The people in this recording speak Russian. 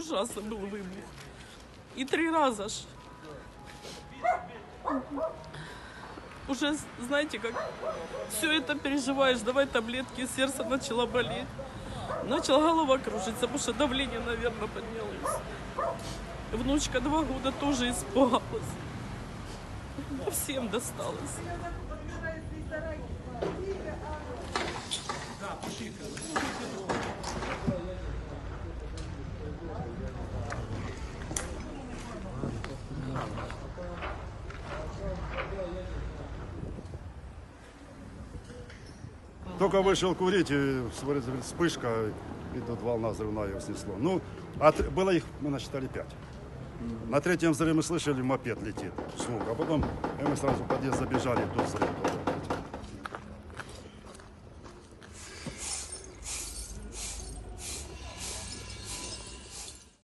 Ужасно был выбух. И три раза ж. Уже, знаете, как все это переживаешь, давай таблетки, сердце начало болеть. Начала голова кружиться, потому что давление, наверное, поднялось. Внучка два года тоже испугалась. Всем досталось. Только вышел курить, и смотрите, вспышка, и тут волна взрывная его снесло. Ну, а т- было их, мы насчитали пять. На третьем взрыве мы слышали, мопед летит, звук. А потом мы сразу в подъезд забежали, и тут взрыв.